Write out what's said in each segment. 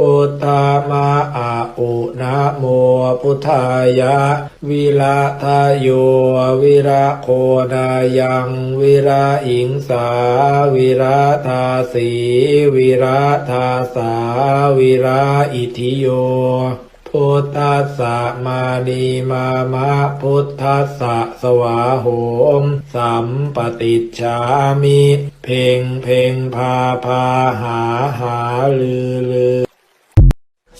พุทธามาอาอุนะโมพุทธายะ วิระทาโยวิระโคนายังวิระอิงสา วิระทาสีวิระทาสา วิระอิทิโยพุทธัสสะมานีมามะพุทธัสสะสวาโหมสัมปติจฉามิ เพ่งเพ่งพาพาหาหาลือลือ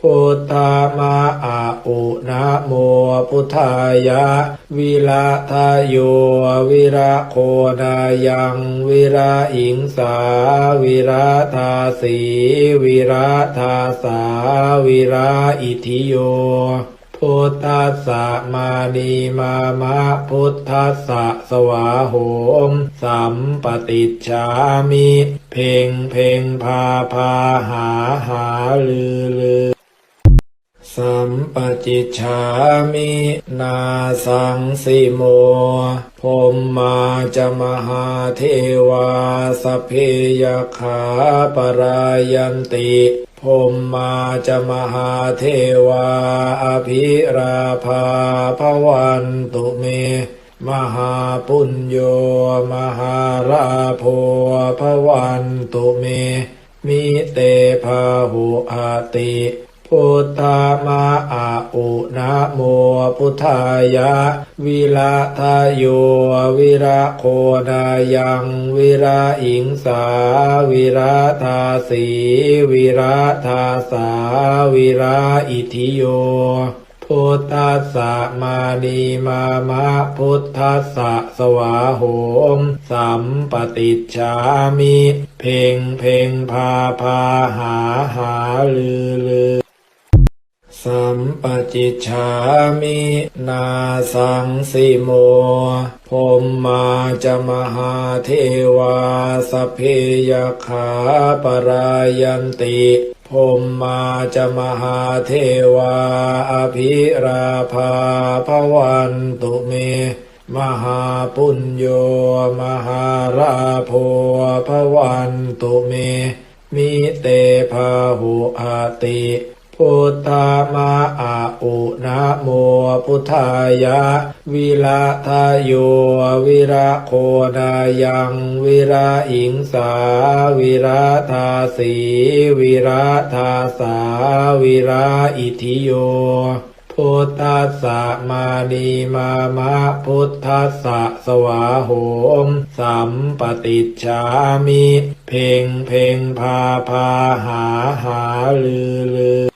พุทธามาอาอุนะโมพุทธายะ วิระทาโยวิระโคนายังวิระอิงสา วิระทาสีวิระทาสา วิระอิทิโยพุทธัสสะมานีมามะพุทธัสสะสวาโหมสัมปติจามิ เพ่งเพ่งพาพาหาหาลือลือ สัมปจิชามินาสังสิโมพมมาจะมหาเทวาสเพยขาปรายันติพมมาจะมหาเทวาอภิราภาพวันตุเม มหาปุญโยมหาราโพพวันตุเม มิเตภาหุอาติ พุทธามาอาอุนะโมพุทธายะ วิระทาโยวิระโคนายังวิระอิงสา วิระทาสีวิระทาสา วิระอิทิโยพุทธัสสะมานีมามะพุทธัสสะสวาโหมสัมปติจามิ เพ่งเพ่งพาพาหาหาลือลือ สัมปจิชามินาสังสิโมพมมาจะมหาเทวาสเพยขาปรายันติพมมาจะมหาเทวาอภิราภาพวันตุเม มหาปุญโยมหาราโพพวันตุเม มิเตภาหุอาติ พุทธามาอาอุนะโมพุทธายะ วิระทาโยวิระโคนายังวิระอิงสา วิระทาสีวิระทาสา วิระอิทิโยพุทธัสสะมานีมามะพุทธัสสะสวาโหมสัมปติจามิ เพ่งเพ่งพาพาหาหาลือลือ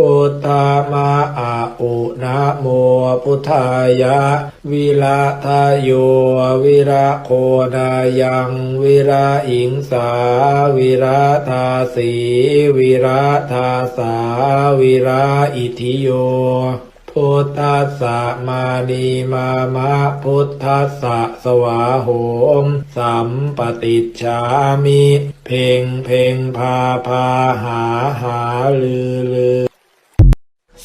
พุทธามาอาอุนะโมพุทธายะ วิระทายวิระโคนายังวิระอิงสา วิระทาสีวิระทาสา วิระอิทิโยพุทธัสสะมานีมามะพุทธัสสะสวาโหมสัมปติจามิ เพ่งเพ่งพาพาหาหาลือลือ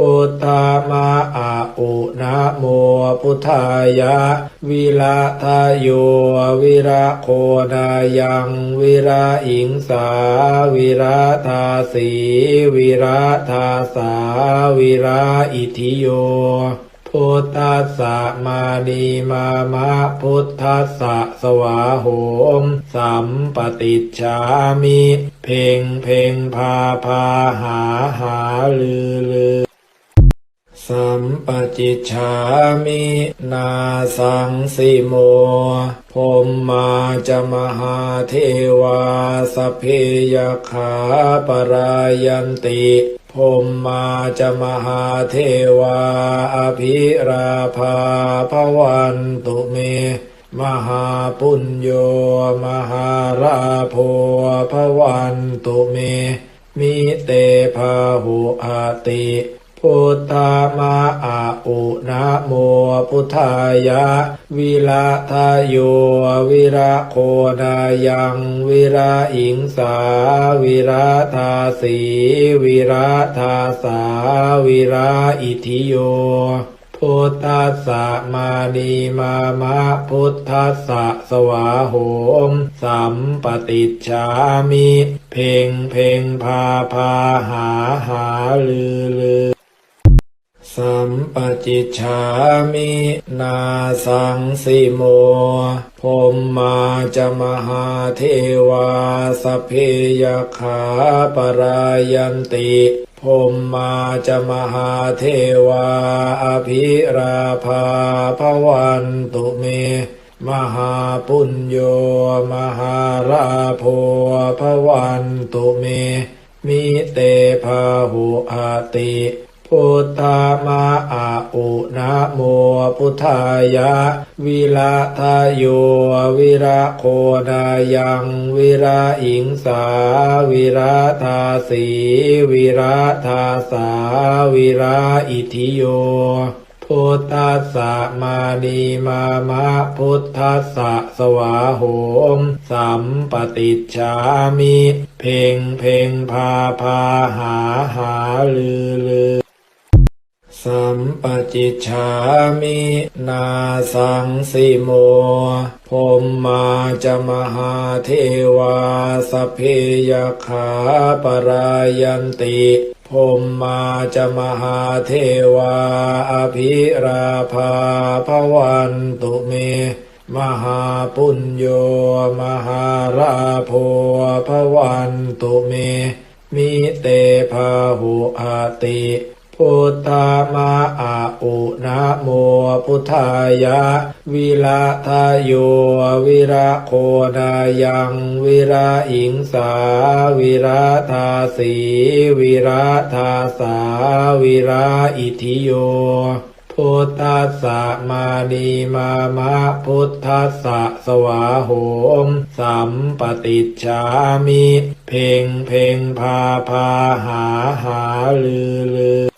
พุทธามาอาอุนะโมพุทธายะ วิระทายโยวิระโคนายังวิระอิงสา วิระทาสีวิระทาสา วิระอิทิโยพุทธัสสะมานีมามะพุทธัสสะสวาโหมสัมปติจามิ เพ่งเพ่งพาพาหาหาลือลือ สัมปจิชามินาสังสิโมพมมาจะมหาเทวาสเพยขาปรายันติพมมาจะมหาเทวาอภิราภาพวันตุเมมหาปุญโยมหาราโพพวันตุเมมิเตภาหุอาติ พุทธามาอาอุนะโมพุทธายะ วิระทายโยวิระโคนายังวิระอิงสา วิระทาสีวิระทาสา วิระอิทิโยพุทธัสสะมานีมามะพุทธัสสะสวาโหมสัมปติจามิ เพ่งเพ่งพาพาหาหาลือลือ สัมปจิชามินาสังสิโมพมมาจะมหาเทวาสเพยขาปรายันติพมมาจะมหาเทวาอภิราภาพวันตุเมมหาปุญโยมหาราโพพวันตุเมมิเตภาหุอาติ พุทธามาอาอุนะโมพุทธายะ วิระทายโยวิระโคนายังวิระอิงสา วิระทาสีวิระทาสา วิระอิทิโยพุทธัสสะมานีมามะพุทธัสสะสวาโหมสัมปติจามิ เพ่งเพ่งพาพาหาหาลือลือ สัมปจิชามินาสังสิโมพมมาจะมหาเทวาสเพยขาปรายันติพมมาจะมหาเทวาอภิราภาพวันตุเม มหาปุญโยมหาราโพพวันตุเม มิเตภาหุอาติ พุทธามาอาอุนะโมพุทธายะ วิระทายโยวิระโคนายังวิระอิงสา วิระทาสีวิระทาสา วิระอิทิโยพุทธัสสะมานีมามะพุทธัสสะสวาโหมสัมปติจามิ เพ่งเพ่งพาพาหาหาลือลือ